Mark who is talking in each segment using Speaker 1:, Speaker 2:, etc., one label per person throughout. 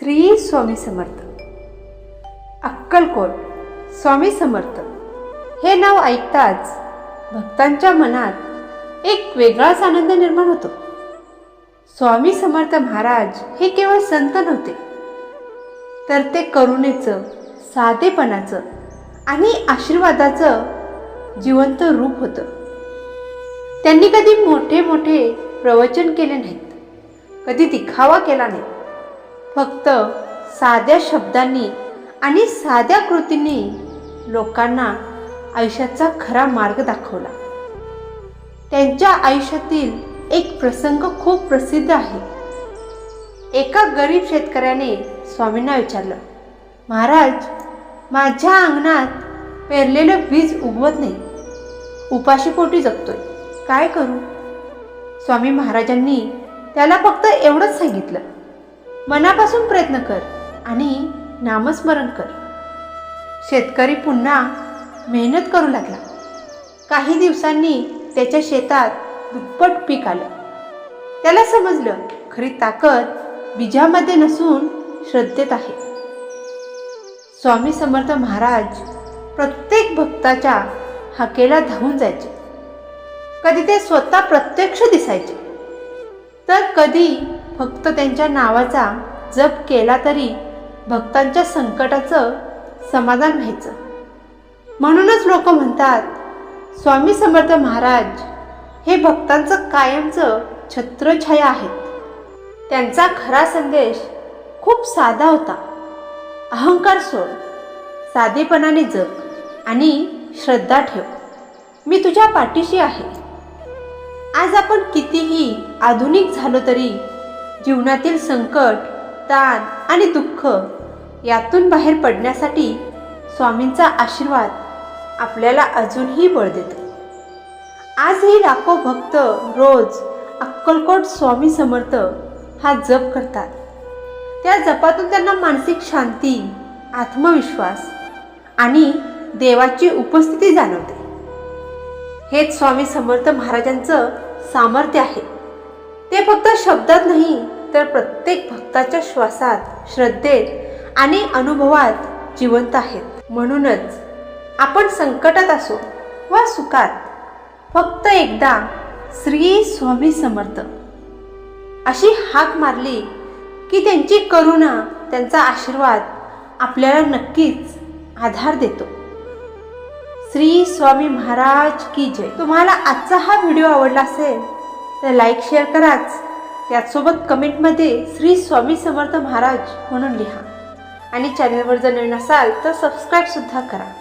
Speaker 1: श्री स्वामी समर्थ अक्कलकोट स्वामी समर्थ हे नाव ऐकताच भक्तांच्या मनात एक वेगळाच आनंद निर्माण होतो स्वामी समर्थ महाराज हे केवळ संत नव्हते तर ते करुणेचं साधेपणाचं आणि आशीर्वादाचं जिवंत रूप होतं त्यांनी कधी मोठे मोठे प्रवचन केले नाहीत कधी दिखावा केला नाही फक्त साध्या शब्दांनी आणि साध्या कृतींनी लोकांना आयुष्याचा खरा मार्ग दाखवला. त्यांच्या आयुष्यातील एक प्रसंग खूप प्रसिद्ध आहे. एका गरीब शेतकऱ्याने स्वामींना विचारलं महाराज माझ्या अंगणात पेरलेलं बीज उगवत नाही. उपाशीपोटी जगतोय? काय करू? स्वामी महाराजांनी त्याला फक्त एवढंच सांगितलं. मनापासून प्रयत्न कर आणि नामस्मरण कर. शेतकरी पुन्हा मेहनत करू लागला. काही दिवसांनी त्याच्या शेतात दुप्पट पीक आलं. त्याला समजलं खरी ताकद बीजामध्ये नसून श्रद्धेत आहे. स्वामी समर्थ महाराज प्रत्येक भक्ताच्या हाकेला धावून जायचे. कधी ते स्वतः प्रत्यक्ष दिसायचे. तर कधी फक्त त्यांच्या नावाचा जप केला तरी भक्तांच्या संकटाचं समाधान व्हायचं. म्हणूनच लोक म्हणतात स्वामी समर्थ महाराज हे भक्तांचं कायमचं छत्रछाया आहेत. त्यांचा खरा संदेश खूप साधा होता. अहंकार सोड साधेपणाने जग आणि श्रद्धा ठेव. मी तुझ्या पाठीशी आहे. आज आपण कितीही आधुनिक झालो तरी जीवनातील संकट ताण आणि दुःख यातून बाहेर पडण्यासाठी स्वामींचा आशीर्वाद आपल्याला अजूनही बळ देतो. आजही लाखो भक्त रोज अक्कलकोट स्वामी समर्थ हा जप करतात. त्या जपातून त्यांना मानसिक शांती आत्मविश्वास आणि देवाची उपस्थिती जाणवते. हेच स्वामी समर्थ महाराजांचं सामर्थ्य आहे. ते फक्त शब्दात नाही तर प्रत्येक भक्ताच्या श्वासात श्रद्धेत आणि अनुभवात जिवंत आहेत. म्हणूनच आपण संकटात असो वा सुखात फक्त एकदा श्री स्वामी समर्थ. अशी हाक मारली की त्यांची करुणा त्यांचा आशीर्वाद आपल्याला नक्कीच आधार देतो. श्री स्वामी महाराज की जय. तुम्हाला आजचा हा व्हिडिओ आवडला असेल तर लाईक शेअर कराच. त्याचसोबत कमेंटमध्ये श्री स्वामी समर्थ महाराज म्हणून लिहा. आणि चॅनलवर जर नवीन असाल तर सबस्क्राईबसुद्धा करा.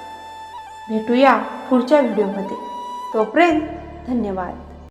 Speaker 1: भेटूया पुढच्या व्हिडिओमध्ये. तोपर्यंत धन्यवाद.